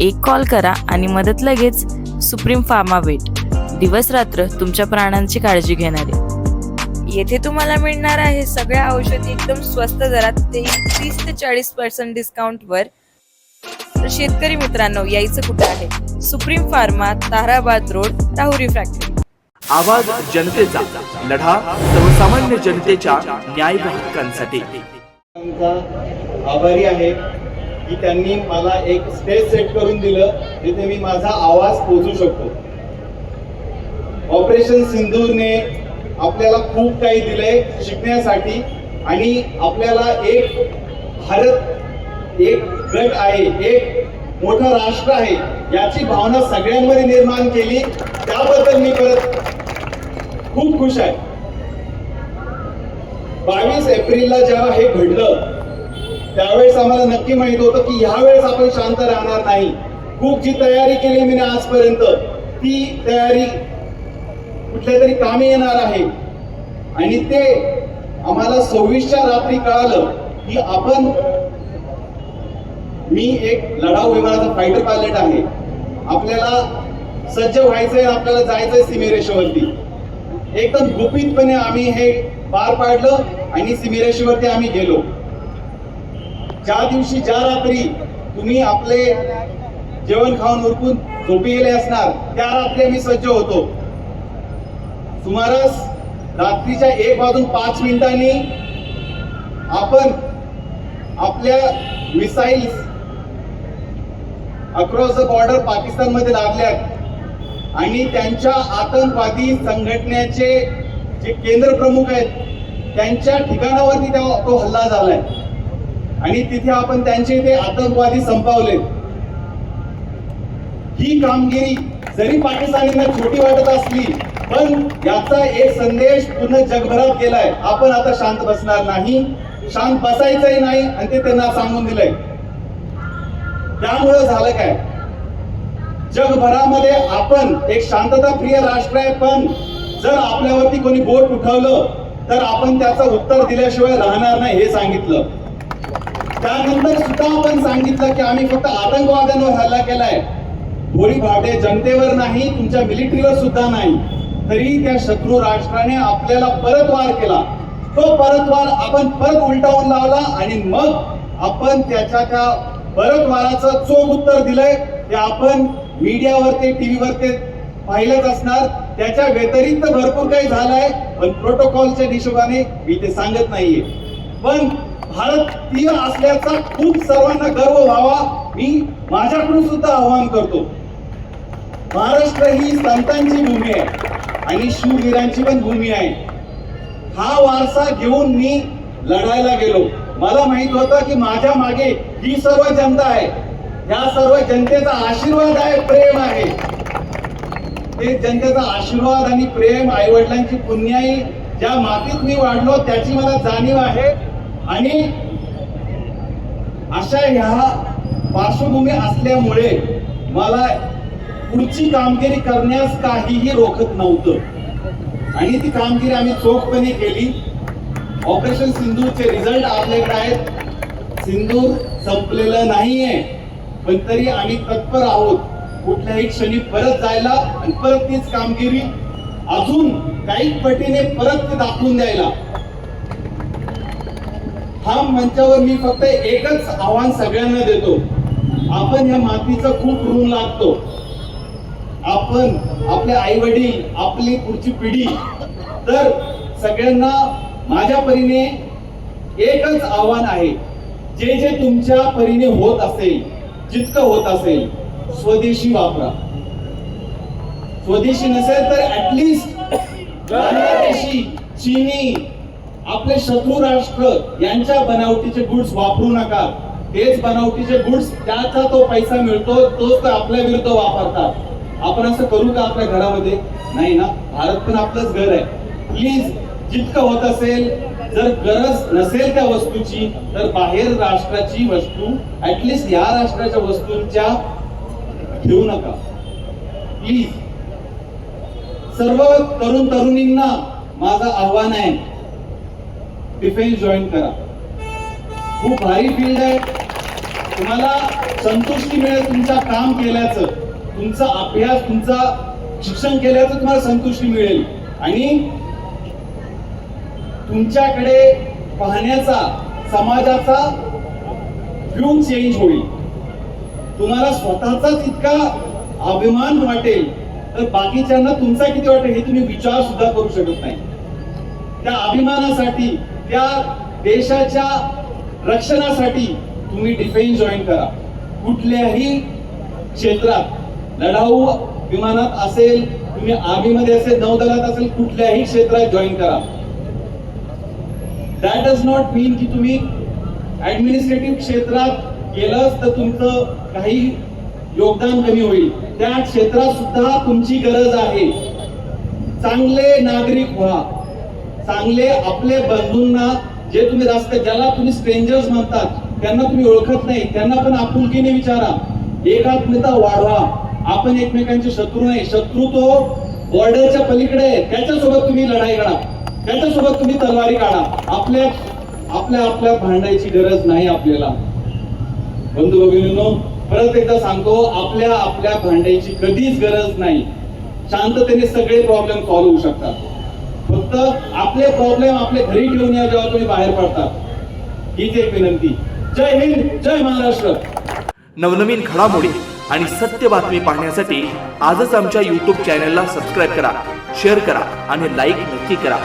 एक कॉल करा आणि मदत लगेच सुप्रीम फार्मा वेट दिवस रात्र तुमच्या प्राणांची काळजी घेणारे येथे तुम्हाला मिळणार आहे सगळ्या औषधी एकदम स्वस्त दरात ते तीस ते चाळीस पर्सेंट डिस्काउंटवर तर शेतकरी मित्रांनो यायचं कुठं आहे supreme pharma Tarabad road Rahuri factory आवाज जनतेचा लढा सर्वसामान्य जनतेच्या न्याय हक्कांसाठी त्यांचा आभारी आहे की त्यांनी मला एक स्टेज सेट करून दिलं जिथे मी माझा आवाज पोहोचू शकतो. ऑपरेशन सिंधूरने आपल्याला खूप काही दिलंय शिकण्यासाठी आणि आपल्याला एक भारत एक गट आहे एक मोठं राष्ट्र आहे याची भावना सगळ्यांमध्ये निर्माण केली. त्याबद्दल मी परत खूप खुश आहे. बावीस एप्रिलला जेव्हा हे घडलं त्यावेळेस आम्हाला नक्की माहीत होतं की ह्यावेळेस आपण शांत राहणार नाही. खूप जी तयारी केली मी आजपर्यंत ती तयारी कुठल्या तरी कामी येणार आहे. आणि ते आम्हाला सव्वीसच्या रात्री कळालं की आपण मी एक लढाऊ विमानाचा फायटर पायलट आहे. आपल्याला सज्ज व्हायचंय आपल्याला जायचंय सीमेरेषेवरती एकदम गुपितपणे आम्ही हे पार पाडलं आणि सीमेरेषेवरती आम्ही गेलो. ज्या दिवशी ज्या रात्री तुम्ही आपले जेवण खाऊन उरकून झोपी गेले असणार त्या रात्री आम्ही सज्ज होतो. सुमारास रात्रीच्या एक वाजून पाच मिनिटांनी आपण आपल्या मिसाईल्स अक्रॉस द बॉर्डर पाकिस्तानमध्ये लागल्यात आणि त्यांच्या आतंकवादी संघटनेचे जे केंद्र प्रमुख आहेत त्यांच्या ठिकाणावरती तो हल्ला झालाय. आणि तिथे आपण त्यांचे ते आतंकवादी संपवले ही कामगिरी जरी पाकिस्तानींना छोटी वाटत असली पण याचा एक संदेश पूर्ण जगभरात गेलाय. आपण आता शांत बसणार नाही शांत बसायचंही नाही आणि ते त्यांना सांगून दिलंय. त्यामुळं झालं काय? जगभरामध्ये आपण एक शांतता प्रिय राष्ट्र आहे पण जर आपल्यावरती कोणी बोट उठवलं तर आपण त्याचं उत्तर दिल्याशिवाय राहणार नाही हे सांगितलं. त्यानंतर सुद्धा आपण सांगितलं की आम्ही फक्त आतंकवाद्यांवर हल्ला केलाय. गोळी भावडे जनतेवर नाही तुमच्या मिलिटरीवर सुद्धा नाही. तरी त्या शत्रू राष्ट्राने आपल्याला परतवार केला. तो परतवार आपण परत उलटावून लावला आणि मग आपण त्याच्या त्या परतवाराचं चोख उत्तर दिलंय. ते आपण मीडियावर ते टीव्हीवर ते पाहिलंच असणार. त्याच्या व्यतिरिक्त भरपूर काही झालंय पण प्रोटोकॉलच्या हिशोबाने मी ते सांगत नाहीये. पण भारतीय असल्याचा खूप सर्वांना गर्व व्हावा मी माझ्याकडून सुद्धा आवाहन करतो. महाराष्ट्र ही संतांची भूमी आहे आणि शूरवीरांची पण भूमी आहे. हा वारसा घेऊन मी लढायला गेलो. मला माहीत होतं की माझ्या मागे ही सर्व जनता आहे. या सर्व जनतेचा आशीर्वाद आहे प्रेम आहे. ते जनतेचा आशीर्वाद आणि प्रेम आई वडिलांची पुण्याई ज्या मातीत मी वाढलो त्याची मला जाणीव आहे. आणि अशा ह्या पार्श्वभूमी असल्यामुळे मला पुढची कामगिरी करण्यास काहीही रोखत नव्हतं. आणि ती कामगिरी आम्ही चोखपणे केली. ऑपरेशन सिंदूरचे रिझल्ट आपल्याकडे आहेत. सिंदूर संपलेलं नाहीये. पण तरी आम्ही तत्पर आहोत. कुठल्याही क्षणी परत जायला आणि परत तीच कामगिरी अजून काही पटीने परत ते दाखवून द्यायला. हा मंचावर मी फक्त एकच आव्हान सगळ्यांना देतो. आपण या मातीचा खूप ऋण लागतो आपण आपले आई वडील आपली पुढची पिढी तर सगळ्यांना माझ्या परीने एकच आव्हान आहे. जे जे तुमच्या परीने होत असेल जितकं होत असेल स्वदेशी वापरा. स्वदेशी नसेल तर ऍटलिस्ट बांगलादेशी आपले शत्रू राष्ट्र यांच्या बनावटीचे गुड्स वापरू नका. तेच बनावटीचे गुड्स त्याचा तो पैसा मिळतो तोच तर आपल्या विरुद्ध वापरतात. आपण असं करू का आपल्या घरामध्ये? नाही ना. भारत पण आपलंच घर आहे. प्लीज जितकं होत असेल जर गरज नसेल त्या वस्तूची तर बाहेर राष्ट्राची वस्तू ऍटलिस्ट या राष्ट्राच्या वस्तूंच्या घेऊ नका. प्लीज सर्व तरुण तरुणींना माझं आव्हान आहे डिफेन्स जॉईन करा. खूप भारी फील्ड आहे. तुम्हाला संतुष्टी मिळेल तुमचा काम केल्याचं. तुमचा अभ्यास तुमचा शिक्षण केल्याचं तुम्हाला संतुष्टी मिळेल. आणि तुमच्याकडे पाहण्याचा समाजाचा व्ह्यू चेंज होईल. तुम्हाला स्वतःचाच इतका अभिमान वाटेल. तर बाकीच्यांना तुमचा किती वाटेल हे तुम्ही विचार सुद्धा करू शकत नाही. त्या अभिमानासाठी त्या देशाच्या रक्षणासाठी तुम्ही डिफेन्स जॉईन करा. कुठल्याही क्षेत्रात लढाऊ विमानात असेल तुम्ही आर्मीमध्ये असेल नौदलात असेल कुठल्याही क्षेत्रात जॉईन करा. दॅट डज नॉट मीन की तुम्ही ऍडमिनिस्ट्रेटिव्ह क्षेत्रात गेलंच तर तुमचं काही योगदान कमी होईल. त्या क्षेत्रात सुद्धा तुमची गरज आहे. चांगले नागरिक व्हा. चांगले आपले बंधूंना जे तुम्ही रस्ते ज्याला तुम्ही स्ट्रेंजर्स म्हणतात त्यांना तुम्ही ओळखत नाही त्यांना पण आपुलकीने विचारा. एकात्मता वाढवा. आपण एकमेकांचे शत्रू नाही. शत्रू तो बॉर्डरच्या पलीकडे आहे. त्याच्यासोबत तुम्ही लढाई करा त्याच्यासोबत तुम्ही तलवारी काढा. आपल्या आपल्या आपल्या भांडायची गरज नाही आपल्याला. बंधू भगिनींनो परत एकदा सांगतो आपल्या आपल्या भांडायची कधीच गरज नाही. शांततेने सगळे प्रॉब्लेम सॉल्व्ह होऊ शकतात. फक्त आपले प्रॉब्लेम आपले घरी ठेवून या जेव्हा तुम्ही बाहेर पडतात हीच एक विनंती. जय हिंद जय महाराष्ट्र. नवनवीन घडामोडी आणि सत्य बातमी पाहण्यासाठी आजच आमच्या यूट्यूब चॅनलला सबस्क्राईब करा शेअर करा आणि लाईक नक्की करा.